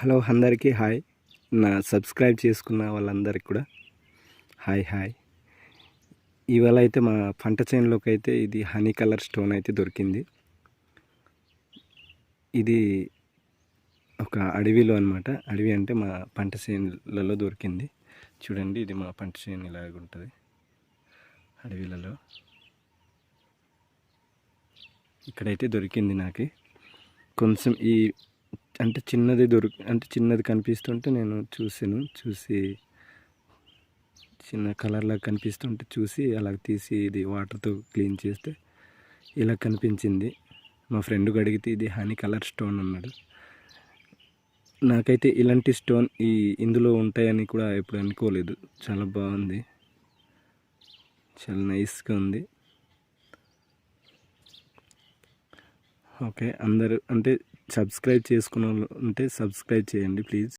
Hello అందరికీ hi. నా subscribe చేసుకున్న వాళ్ళందరికీ కూడా హాయ్ హాయ్. ఇవాళ అయితే మా పంట చేనులోకి అయితే ఇది హనీ కలర్ స్టోన్ అయితే దొరికింది. ఇది ఒక అడవిలో అనమాట అడవి అంటే మా పంట చేనులలో దొరికింది. చూడండి ఇది మా పంట చేను ఇలాగ ఉంటుంది. అడవిలలో. ఇక్కడైతే దొరికింది నాకు. కొంచెం ఈ అంటే చిన్నది దొరికి అంటే చిన్నది కనిపిస్తుంటే నేను చూసాను. చూసి చిన్న కలర్లా కనిపిస్తుంటే చూసి అలా తీసి ఇది వాటర్తో క్లీన్ చేస్తే ఇలా కనిపించింది. మా ఫ్రెండ్కి అడిగితే ఇది హనీ కలర్ స్టోన్ అన్నాడు. నాకైతే ఇలాంటి స్టోన్ ఈ ఇందులో ఉంటాయని కూడా ఎప్పుడు అనుకోలేదు. చాలా బాగుంది. చాలా నైస్గా ఉంది. ఓకే అందరూ అంటే సబ్స్క్రైబ్ చేసుకున్న వాళ్ళు ఉంటే సబ్స్క్రైబ్ చేయండి ప్లీజ్.